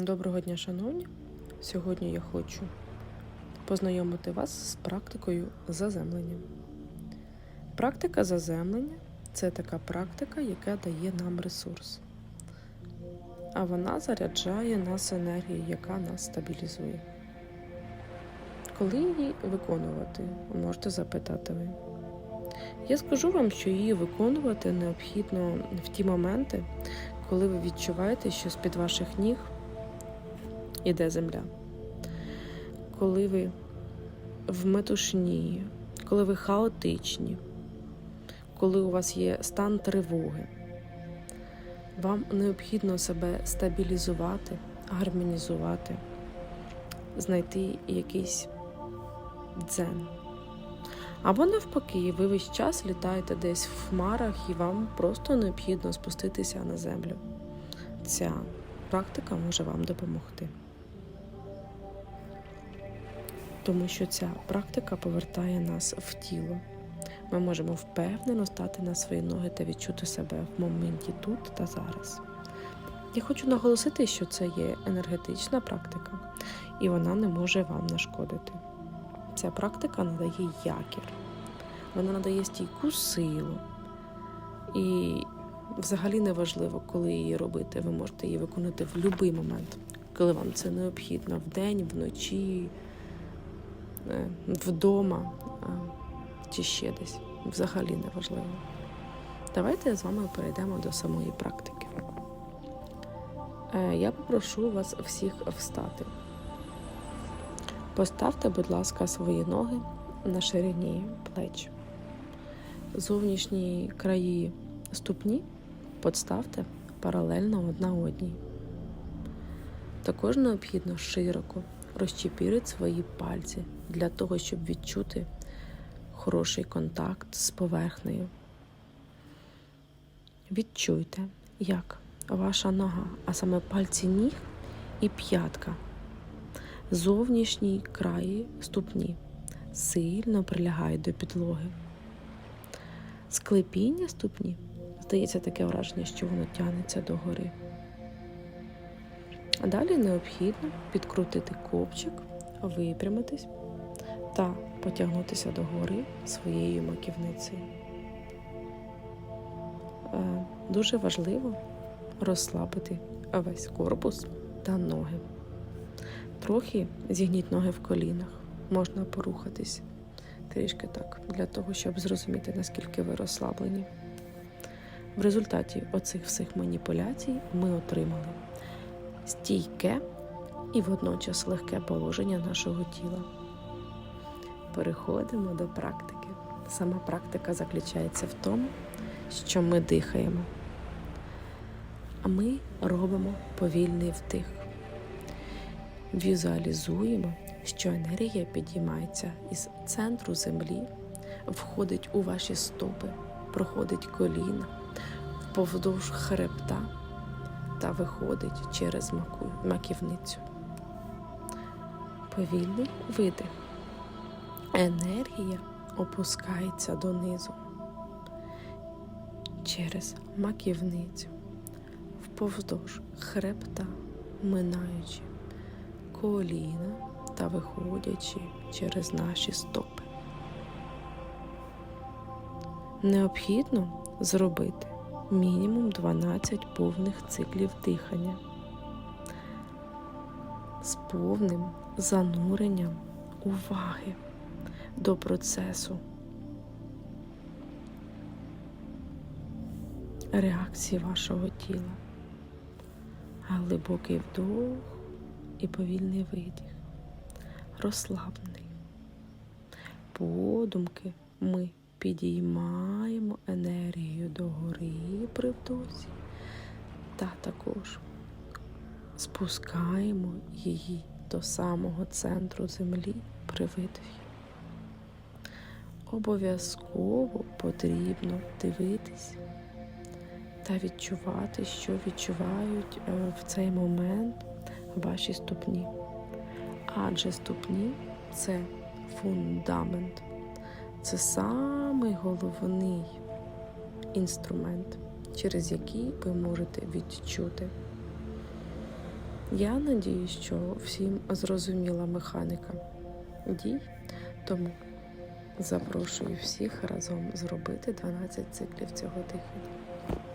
Доброго дня, шановні! Сьогодні я хочу познайомити вас з практикою заземлення. Практика заземлення це така практика, яка дає нам ресурс. А вона заряджає нас енергією, яка нас стабілізує. Коли її виконувати, можете запитати ви. Я скажу вам, що її виконувати необхідно в ті моменти, коли ви відчуваєте, що з-під ваших ніг іде земля. Коли ви в метушні, коли ви хаотичні, коли у вас є стан тривоги, вам необхідно себе стабілізувати, гармонізувати, знайти якийсь дзен. Або навпаки, ви весь час літаєте десь в хмарах і вам просто необхідно спуститися на землю. Ця практика може вам допомогти. Тому що ця практика повертає нас в тіло. Ми можемо впевнено стати на свої ноги та відчути себе в моменті тут та зараз. Я хочу наголосити, що це є енергетична практика, і вона не може вам нашкодити. Ця практика надає якір, вона надає стійку силу. І взагалі не важливо, коли її робити. Ви можете її виконати в будь-який момент, коли вам це необхідно вдень, вночі, вдома е, чи ще десь. Взагалі не важливо. Давайте з вами перейдемо до самої практики. Е, Я попрошу вас всіх встати. Поставте, будь ласка, свої ноги на ширині плеч. Зовнішні краї ступні подставте паралельно одна одній. Також необхідно широко розчепірити свої пальці для того, щоб відчути хороший контакт з поверхнею. Відчуйте, як ваша нога, а саме пальці ніг і п'ятка, зовнішній краї ступні сильно прилягають до підлоги. Склепіння ступні здається таке враження, що воно тягнеться догори. Далі необхідно підкрутити копчик, випрямитись та потягнутися догори своєю маківницею. Е, Дуже важливо розслабити весь корпус та ноги. Трохи зігніть ноги в колінах, можна порухатись трішки так, для того, щоб зрозуміти, наскільки ви розслаблені. В результаті оцих всіх маніпуляцій ми отримали стійке і водночас легке положення нашого тіла. Переходимо до практики. Сама практика заключається в тому, що ми дихаємо, а ми робимо повільний вдих. Візуалізуємо, що енергія підіймається із центру землі, входить у ваші стопи, проходить коліна, повздовж хребта та виходить через маківницю. Повільний видих. Енергія опускається донизу через маківницю, вповздовж хребта, минаючи коліна та виходячи через наші стопи. Необхідно зробити мінімум 12 повних циклів дихання з повним зануренням уваги до процесу реакції вашого тіла. Глибокий вдох і повільний видих. Розслаблений. Подумки ми підіймаємо енергію догори при вдосі та також спускаємо її до самого центру землі при видихі. Обов'язково потрібно дивитись та відчувати, що відчувають е, в цей момент ваші ступні. Адже ступні це фундамент, це самий головний інструмент, через який ви можете відчути Я надію, що всім зрозуміла механіка дій, тому запрошую всіх разом зробити 12 циклів цього дихання.